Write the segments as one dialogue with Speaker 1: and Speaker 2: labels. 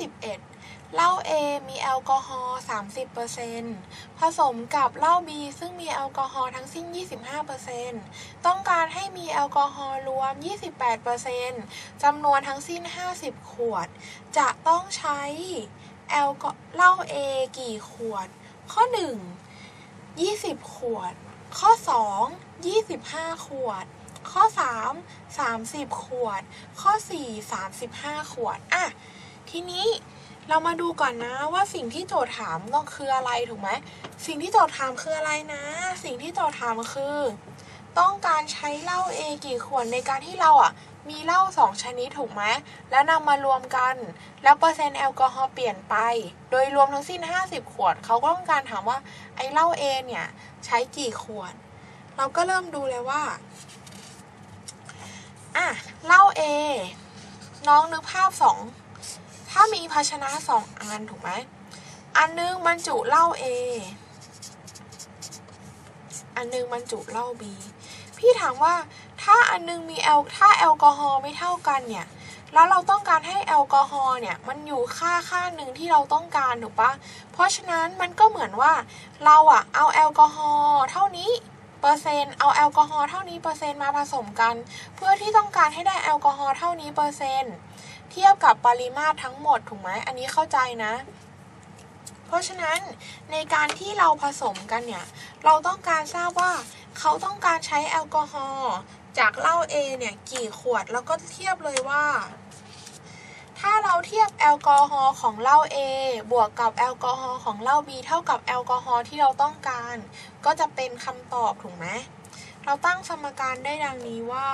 Speaker 1: 21เหล้า A มีแอลกอฮอล์ 30%ผสมกับเหล้า B ซึ่งมีแอลกอฮอล์ทั้งสิ้น 25%ต้องการให้มีแอลกอฮอล์รวม 28%จำนวนทั้งสิ้น 50 ขวด จะต้องใช้แอลกอเหล้า A กี่ขวด ข้อ 1 20 ขวด ข้อ 2 25 ขวดข้อ 3 30 ขวด ข้อ 4 35 ขวด อะ ทีนี้เรามาดูก่อนนะว่าสิ่งที่โจทย์ถามต้องคืออะไรถูกไหมสิ่งที่โจทย์ถามคืออะไรนะ สิ่งที่โจทย์ถามคือ ต้องการใช้เหล้า A กี่ขวดในการที่เราอะมีเหล้าสองชนิดถูกไหมแล้วนำมารวมกัน แล้วเปอร์เซ็นต์แอลกอฮอล์เปลี่ยนไป โดยรวมทั้งสิ้น 50 ขวด เขาก็ต้องการถามว่าไอ้เหล้า A เนี่ยใช้กี่ขวด เราก็เริ่มดูเลยว่าอะเหล้า A น้องนึกภาพสอง ถ้ามีภาชนะสองอันถูกไหม อันนึงบรรจุเหล้า A อันนึงบรรจุเหล้า B พี่ถามว่าถ้าอันนึงมีแอลถ้าแอลกอฮอล์ไม่เท่ากันเนี่ย แล้วเราต้องการให้แอลกอฮอล์เนี่ยมันอยู่ค่าค่าหนึ่งที่เราต้องการถูกปะเพราะฉะนั้นมันก็เหมือนว่าเราอะเอาแอลกอฮอล์เท่านี้เปอร์เซ็นต์เอาแอลกอฮอล์เท่านี้เปอร์เซ็นต์มาผสมกัน เพื่อที่ต้องการให้ได้แอลกอฮอล์เท่านี้เปอร์เซ็นต์ เทียบกับปริมาตรทั้งหมดถูกไหมอันนี้เข้าใจนะ เพราะฉะนั้นในการที่เราผสมกันเนี่ย เราต้องการทราบว่าเขาต้องการใช้แอลกอฮอล์จากเหล้า A เนี่ยกี่ขวดแล้วก็เทียบเลยว่า ถ้าเราเทียบแอลกอฮอล์ของเหล้า A บวกกับแอลกอฮอล์ของเหล้า B เท่ากับแอลกอฮอล์ที่เราต้องการ ก็จะเป็นคำตอบถูกไหมเราตั้งสมการได้ดังนี้ว่า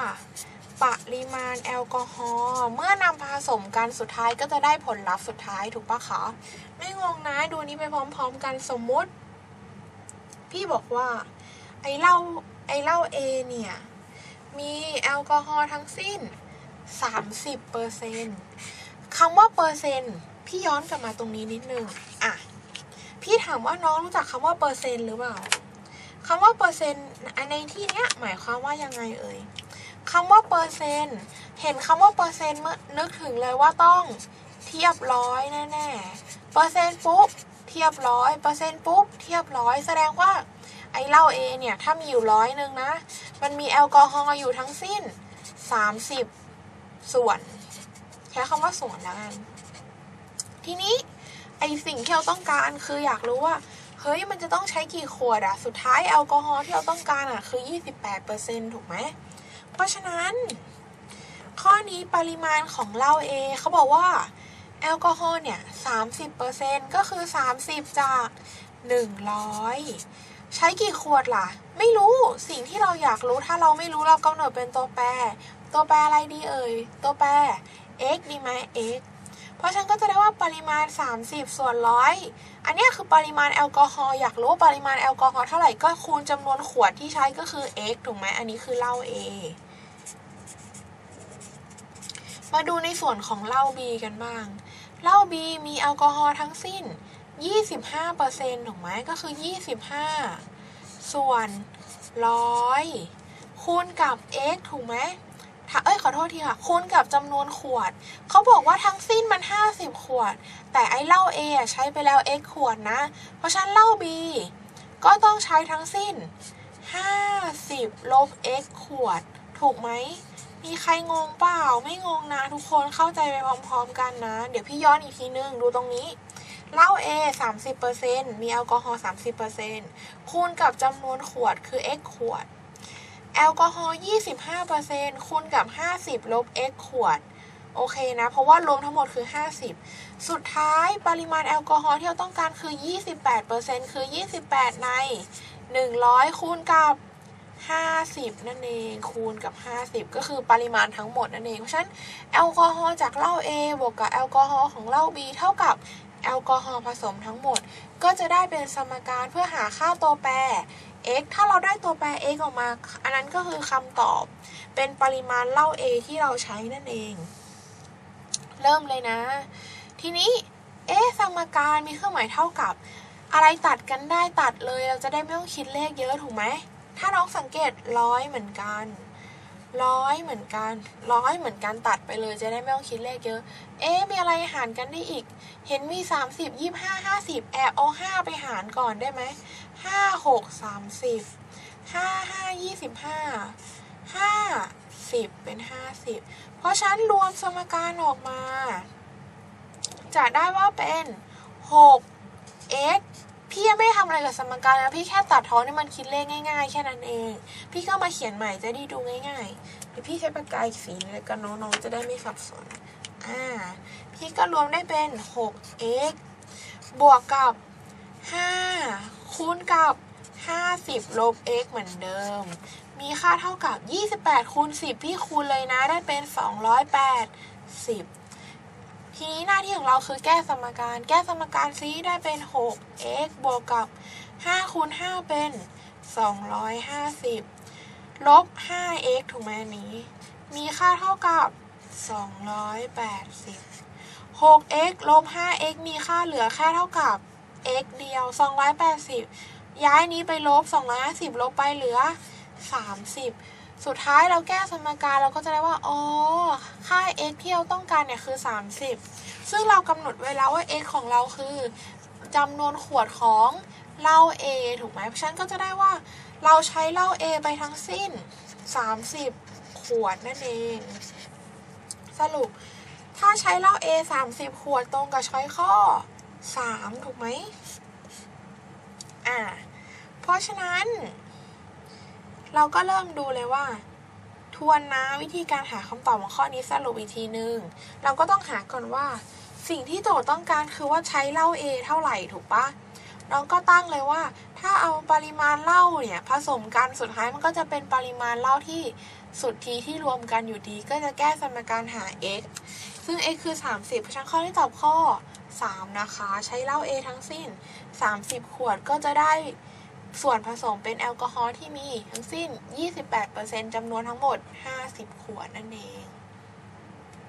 Speaker 1: ปริมาณแอลกอฮอล์เมื่อนำผสมกันสุดท้ายก็จะได้ผลลัพธ์สุดท้ายถูกปะคะไม่งงนะดูนี้ไปพร้อมๆกันสมมุติ พี่บอกว่า ไอเหล้าไอเหล้า A เนี่ย มีแอลกอฮอล์ทั้งสิ้น 30เปอร์เซ็นคำว่าเปอร์เซ็นต์พี่ย้อนกลับมาตรงนี้นิดนึงอะพี่ถามว่าน้องรู้จักคำว่าเปอร์เซ็นต์หรือเปล่าคำว่าเปอร์เซ็นต์ในที่เนี้ยหมายความว่ายังไงเอ่ย คำว่าเปอร์เซ็นต์เห็นคำว่าเปอร์เซ็นต์เมื่อนึกถึงเลยว่าต้องเทียบร้อยแน่ๆ เปอร์เซ็นต์ปุ๊บเทียบร้อยเปอร์เซ็นต์ปุ๊บเทียบร้อยแสดงว่าไอเหล้าเอเนี่ยถ้ามีอยู่ร้อยหนึ่งนะ มันมีแอลกอฮอล์อยู่ทั้งสิ้น 30 ส่วนใช้คำว่าส่วนแล้วกันทีนี้ไอสิ่งที่เราต้องการคืออยากรู้ว่าเฮ้ยมันจะต้องใช้กี่ขวดอะสุดท้ายแอลกอฮอล์ที่เราต้องการอะคือ 28%ถูกไหม เพราะฉะนั้น ข้อนี้ปริมาณของเหล้า A เขาบอกว่า แอลกอฮอล์เนี่ย 30%ก็คือ 30 จาก 100 ใช้กี่ขวดล่ะ ไม่รู้สิ่งที่เราอยากรู้ถ้าเราไม่รู้เรากำหนดเป็นตัวแปร ตัวแปรอะไรดีเอ่ย ตัวแปร x ดีไหม x เพราะฉันก็จะได้ว่าปริมาณ 30 ส่วนร้อยอันนี้คือปริมาณแอลกอฮอล์อยากรู้ปริมาณแอลกอฮอล์เท่าไหร่ก็คูณจำนวนขวดที่ใช้ก็คือ x ถูกไหมอันนี้คือเหล้า A มาดูในส่วนของเหล้า B กันบ้าง เหล้า B มีแอลกอฮอล์ทั้งสิ้น 25%ถูกไหมก็คือ 25 ส่วน100คูณกับ x ถูกไหมเอ้ยขอโทษทีค่ะ คูณกับจำนวนขวด เขาบอกว่าทั้งสิ้นมัน 50 ขวด แต่ไอ้เหล้า A อใช้ไปแล้ว x ขวดนะ เพราะฉะนั้นเหล้า B ก็ต้องใช้ทั้งสิ้น 50 ลบ x ขวด ถูกไหม มีใครงงเปล่า ไม่งงนะทุกคนเข้าใจไปพร้อมๆกันนะ เดี๋ยวพี่ย้อนอีกทีนึง ดูตรงนี้เหล้า A 30%มีแอลกอฮอล์30%คูณกับจำนวนขวดคือ x ขวด แอลกอฮอล์25%คูณกับ 50 ลบ x ขวด โอเคนะ เพราะว่ารวมทั้งหมดคือ 50 สุดท้ายปริมาณแอลกอฮอล์ที่เราต้องการคือ 28%คือ 28 ใน 100 คูณกับ 50 นั่นเองคูณกับ 50 ก็คือปริมาณทั้งหมดนั่นเอง เพราะฉะนั้นแอลกอฮอล์จากเหล้า A บวกกับแอลกอฮอล์ของเหล้า B เท่ากับแอลกอฮอล์ผสมทั้งหมด ก็จะได้เป็นสมการเพื่อหาค่าตัวแปร x ถ้าเราได้ตัวแปร x ออกมา อันนั้นก็คือคำตอบ เป็นปริมาณเหล้า A ที่เราใช้นั่นเอง เริ่มเลยนะ ทีนี้ เอ๊สมการมีเครื่องหมายเท่ากับ อะไรตัดกันได้ตัดเลย เราจะได้ไม่ต้องคิดเลขเยอะถูกไหม ถ้าน้องสังเกตร้อยเหมือนกันร้อยเหมือนกันร้อยเหมือนกันตัดไปเลยจะได้ไม่ต้องคิดเลขเยอะ เอ๊ะมีอะไรหารกันได้อีก เห็นมี 30 25 50 แอบเอา5ไปหารก่อนได้ไหม5 6 30 5 5 25 50เป็น50เพราะฉันรวมสมการออกมา จะได้ว่าเป็น6 x พี่ยังไม่ทำอะไรกับสมการนะพี่แค่ตัดท้อนให้มันคิดเลขง่าย ๆ แค่นั้นเอง พี่ก็มาเขียนใหม่จะได้ดูง่ายๆเดี๋ยวพี่ใช้ปากกาอีกสีนึงแล้วกันน้องๆจะได้ไม่สับสนอ่าพี่ก็รวมได้เป็น 6x บวกกับ 5 คูณกับ 50 ลบ x เหมือนเดิม มีค่าเท่ากับ 28 คูณ 10 พี่คูณเลยนะได้เป็น280 ทีนี้หน้าที่ของเราคือแก้สมการ แก้สมการซีได้เป็น 6x บวกกับ5คูณ5เป็น 250 ลบ 5x ถูกไหมอันนี้ มีค่าเท่ากับ 280 6x ลบ 5x มีค่าเหลือแค่เท่ากับ x เดียว 280 ย้ายนี้ไปลบ 250 ลบไปเหลือ 30 สุดท้ายเราแก้สมการเราก็จะได้ว่า อ๋อ ค่า x ที่เราต้องการเนี่ยคือ 30 ซึ่งเรากำหนดไว้แล้วว่า x ของเราคือจำนวนขวดของเหล้า A ถูกไหมเพราะฉันก็จะได้ว่าเราใช้เหล้า A ไปทั้งสิ้น 30 ขวดนั่นเอง สรุป ถ้าใช้เหล้า A 30 ขวดตรงกับช้อยข้อ 3 ถูกไหมอ่า เพราะฉะนั้น เราก็เริ่มดูเลยว่า ทวนนะวิธีการหาคำตอบของข้อนี้สรุปอีกทีนึง เราก็ต้องหาก่อนว่า สิ่งที่โจทย์ต้องการคือว่าใช้เหล้า A เท่าไหร่ถูกปะน้องก็ตั้งเลยว่า ถ้าเอาปริมาณเหล้าเนี่ยผสมกันสุดท้ายมันก็จะเป็นปริมาณเหล้าที่สุดทีที่รวมกันอยู่ดี ก็จะแก้สมการหา x ซึ่ง x คือ 30 เพราะฉะนั้นข้อที่ตอบข้อ 3 นะคะ ใช้เหล้า A ทั้งสิ้น 30 ขวดก็จะได้ ส่วนผสมเป็นแอลกอฮอล์ที่มีทั้งสิ้น 28%จำนวนทั้งหมด 50 ขวดนั่นเอง